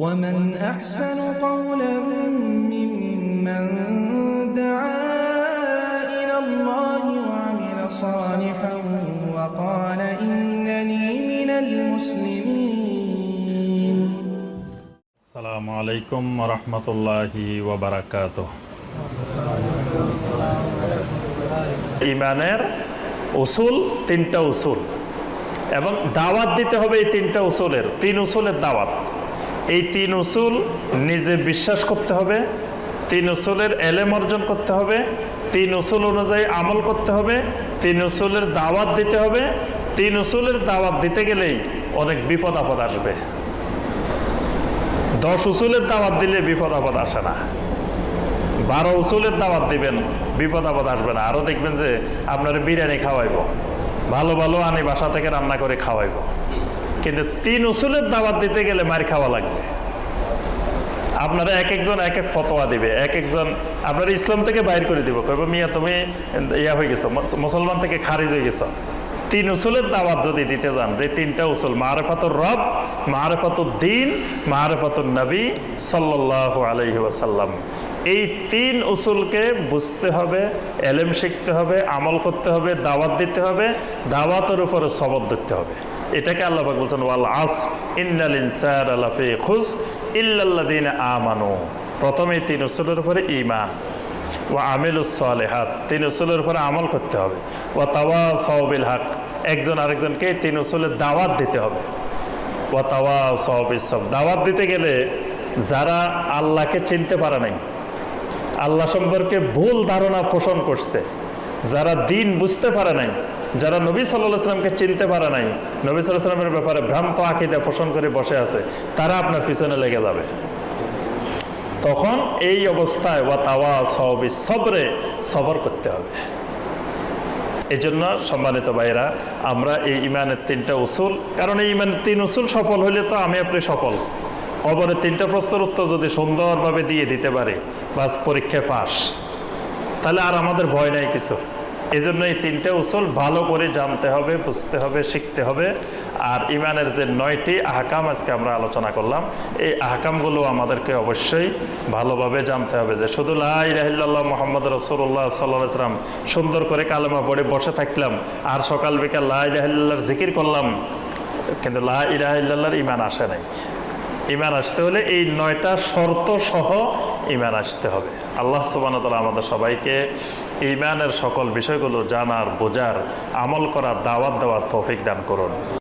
ومن أحسن قولا ممن دعا إلى الله وعمل صالحا وقال إنني من المسلمين আসসালামু আলাইকুম রহমতুল্লাহি ওবরাকাত ইমানের উসুল তিনটা উসুল এবং দাওয়াত দিতে হবে এই তিনটা উসুলের তিন উসুলের দাওয়াত এই তিন উসুল নিজে বিশ্বাস করতে হবে, তিন উসুলের এলেম অর্জন করতে হবে, তিন উসুল অনুযায়ী আমল করতে হবে, তিন উসুলের দাওয়াত দিতে হবে, তিন উসুলের দাওয়াত দিতে গেলেই অনেক বিপদ আপদ আসবে। দশ উসুলের দাওয়াত দিলে বিপদ আপদ আসে না। বারো উসুলের দাওয়াত দিবেন, বিপদ আপদ আসবে না। আরও দেখবেন যে আপনার বিরিয়ানি খাওয়াইব, ভালো ভালো আনি বাসা থেকে রান্না করে খাওয়াইব। কিন্তু তিন উসুলের দাওয়াত দিতে গেলে মার খাওয়া লাগবে। আপনারা এক একজন এক এক ফতোয়া দিবে এক একজন আপনারা ইসলাম থেকে বাইর করে দিব। কইব, মিয়া, তুমি ইয়া হয়ে গেছো মুস- মুসলমান থেকে খারিজ হয়ে গেছো। তিন উসুলের দাওয়াত যদি দিতে যান, যে তিনটা উসুল, মারেফাতুর রব, মারেফাতুর দিন, মারেফাতুর নবী সাল্লাহ আলহি ওয়াসাল্লাম। এই তিন উসুলকে বুঝতে হবে, এলেম শিখতে হবে, আমল করতে হবে, দাওয়াত দিতে হবে, দাওয়াতের উপরে সবর দিতে হবে। এটাকে আল্লাহ পাক বলছেন, ওয়াল আস ইন্নাল ইনসান আলাফি খুজ ইল্লাল্লাদিন আমানু। প্রথমে তিন উসুলের উপরে ইমান ও আমিলুসলেহাত তিন উসুলের উপরে আমল করতে হবে। ও তাওয়া সহবিল হাক, একজন আরেকজনকে তিন উসুলের দাওয়াত দিতে হবে। ও তাওয়া সহবিল সব দাওয়াত দিতে গেলে যারা আল্লাহকে চিনতে পারে নাই আল্লাহ সম্পর্কে ভুল ধারণা পোষণ করছে। যারা দিন বুঝতে পারে নাই, যারা নবী সাল্লাহ সাল্লামকে চিনতে পারে নাই, নবী সাল্লাহ সাল্লামের ব্যাপারে ভ্রান্ত আকিদা পোষণ করে বসে আছে, তারা আপনার পিছনে লেগে যাবে। তখন এই অবস্থায় ওয়া তাওয়া সবই সবরে সবর করতে হবে। এই জন্য সম্মানিত ভাইরা আমরা এই ইমানের তিনটা উসুল, কারণ এই ইমানের তিন উসুল সফল হলে তো আমি আপনি সফল। কবরের তিনটা প্রশ্নের উত্তর যদি সুন্দরভাবে দিয়ে দিতে পারে, বাস পরীক্ষায় পাস। তাহলে আর আমাদের ভয় নাই কিছু। এই জন্য এই তিনটা উসুল ভালো করে জানতে হবে, বুঝতে হবে, শিখতে হবে। আর ইমানের যে নয়টি আহকাম আজকে আমরা আলোচনা করলাম, এই আহকামগুলো আমাদেরকে অবশ্যই ভালোভাবে জানতে হবে যে শুধু লাই রাহিল্লাহ মোহাম্মদ রসুল্লাহ সাল্লাহ ইসলাম সুন্দর করে কালেমা পড়ে বসে থাকলাম, আর সকাল বিকাল লাই রাহিল্লাহর জিকির করলাম, কিন্তু লা ইলাহা ইল্লাল্লাহর ইমান আসে নাই। ইমান আসতে হলে এই নয়টা শর্ত সহ ইমান আসতে হবে। আল্লাহ সুবান তালা আমাদের সবাইকে ইমানের সকল বিষয়গুলো জানার, বোঝার, আমল করার, দাওয়াত দেওয়ার তৌফিক দান করুন।